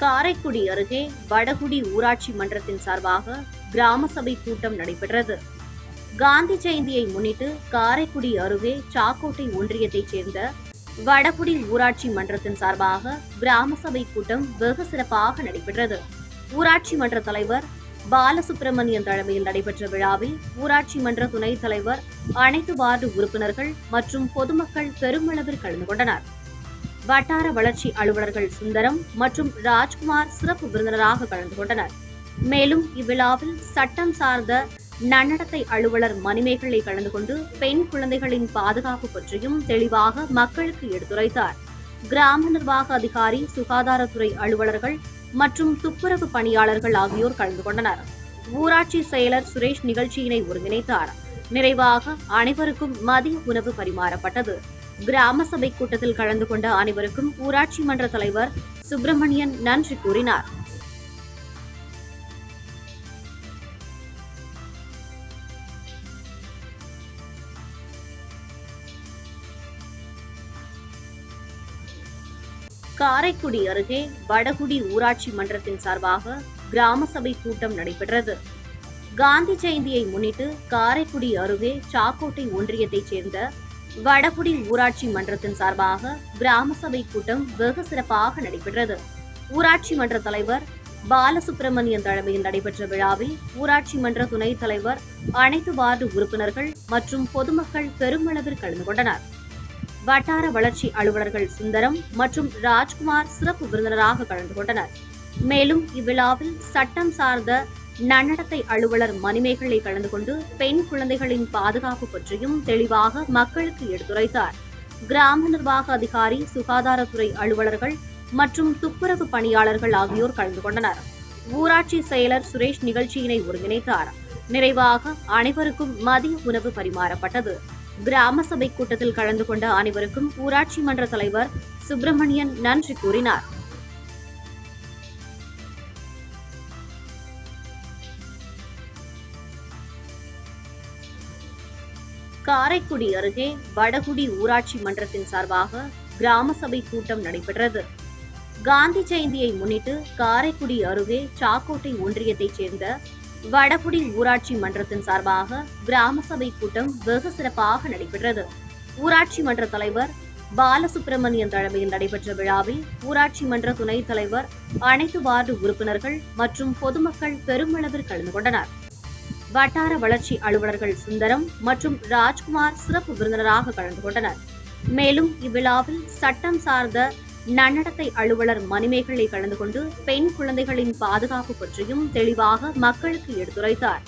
காரைக்குடி அருகே வடகுடி ஊராட்சி மன்றத்தின் சார்பாக கிராம சபை கூட்டம் நடைபெற்றது. காந்தி ஜெயந்தியை முன்னிட்டு காரைக்குடி அருகே சாக்கோட்டை ஒன்றியத்தைச் சேர்ந்த வடகுடி ஊராட்சி மன்றத்தின் சார்பாக கிராம சபை கூட்டம் வெகு சிறப்பாக நடைபெற்றது. ஊராட்சி மன்ற தலைவர் பாலசுப்பிரமணியன் தலைமையில் நடைபெற்ற விழாவில் ஊராட்சி மன்ற துணைத் தலைவர் அனைத்து வார்டு உறுப்பினர்கள் மற்றும் பொதுமக்கள் பெருமளவில் கலந்து கொண்டனர். வட்டார வளர்ச்சி அலுவலர்கள் சுந்தரம் மற்றும் ராஜ்குமார் சிறப்பு விருந்தினராக கலந்து கொண்டனர். மேலும் இவ்விழாவில் சட்டம் சார்ந்த நன்னடத்தை அலுவலர் மணிமேகலை கலந்து கொண்டு பெண் குழந்தைகளின் பாதுகாப்பு பற்றியும் தெளிவாக மக்களுக்கு எடுத்துரைத்தார். கிராம நிர்வாக அதிகாரி சுகாதாரத்துறை அலுவலர்கள் மற்றும் துப்புரவு பணியாளர்கள் ஆகியோர் கலந்து கொண்டனர். ஊராட்சி செயலர் சுரேஷ் நிகழ்ச்சியினை ஒருங்கிணைத்தார். நிறைவாக அனைவருக்கும் மதிய உணவு பரிமாறப்பட்டது. கிராம சபை கூட்டத்தில் கலந்து கொண்ட அனைவருக்கும் ஊராட்சி மன்ற தலைவர் சுப்பிரமணியன் நன்றி கூறினார். காரைக்குடி அருகே வடகுடி ஊராட்சி மன்றத்தின் சார்பாக கிராம சபை கூட்டம் நடைபெற்றது. காந்தி ஜெயந்தியை முன்னிட்டு காரைக்குடி அருகே சாக்கோட்டை ஒன்றியத்தைச் சேர்ந்த வடகுடி ஊராட்சி மன்றத்தின் சார்பாக கிராம சபை கூட்டம் வெகு சிறப்பாக நடைபெற்றது. ஊராட்சி மன்ற தலைவர் பாலசுப்பிரமணியன் தலைமையில் நடைபெற்ற விழாவில் ஊராட்சி மன்ற துணைத் தலைவர் அனைத்து வார்டு உறுப்பினர்கள் மற்றும் பொதுமக்கள் பெருமளவில் கலந்து கொண்டனர். வட்டார வளர்ச்சி அலுவலர்கள் சுந்தரம் மற்றும் ராஜ்குமார் சிறப்பு விருந்தினராக கலந்து கொண்டனர். மேலும் இவ்விழாவில் சட்டம் சார்ந்த நன்னடத்தை அலுவலர் மணிமேகலை கலந்து கொண்டு பெண் குழந்தைகளின் பாதுகாப்பு பற்றியும் தெளிவாக மக்களுக்கு எடுத்துரைத்தார். கிராம நிர்வாக அதிகாரி சுகாதாரத்துறை அலுவலர்கள் மற்றும் துப்புரவு பணியாளர்கள் ஆகியோர் கலந்து கொண்டனர். ஊராட்சி செயலர் சுரேஷ் நிகழ்ச்சியினை ஒருங்கிணைத்தார். நிறைவாக அனைவருக்கும் மதிய உணவு பரிமாறப்பட்டது. கிராம சபை கூட்டத்தில் கலந்து கொண்ட அனைவருக்கும் ஊராட்சி மன்ற தலைவர் சுப்பிரமணியன் நன்றி கூறினார். காரைக்குடி அருகே வடகுடி ஊராட்சி மன்றத்தின் சார்பாக கிராம சபை கூட்டம் நடைபெற்றது. காந்தி ஜெயந்தியை முன்னிட்டு காரைக்குடி அருகே சாக்கோட்டை ஒன்றியத்தைச் சேர்ந்த வடகுடி ஊராட்சி மன்றத்தின் சார்பாக கிராம சபை கூட்டம் வெகு சிறப்பாக நடைபெற்றது. ஊராட்சி மன்ற தலைவர் பாலசுப்பிரமணியன் தலைமையில் நடைபெற்ற விழாவில் ஊராட்சி மன்ற துணைத் தலைவர் அனைத்து வார்டு உறுப்பினர்கள் மற்றும் பொதுமக்கள் பெருமளவில் கலந்து கொண்டனர். வட்டார வளர்ச்சி அலுவலர்கள் சுந்தரம் மற்றும் ராஜ்குமார் சிறப்பு விருந்தினராக கலந்து கொண்டனர். மேலும் இவ்விழாவில் சட்டம் சார்ந்த நன்னடத்தை அலுவலர் மணிமேகலை கலந்து கொண்டு பெண் குழந்தைகளின் பாதுகாப்பு பற்றியும் தெளிவாக மக்களுக்கு எடுத்துரைத்தார்.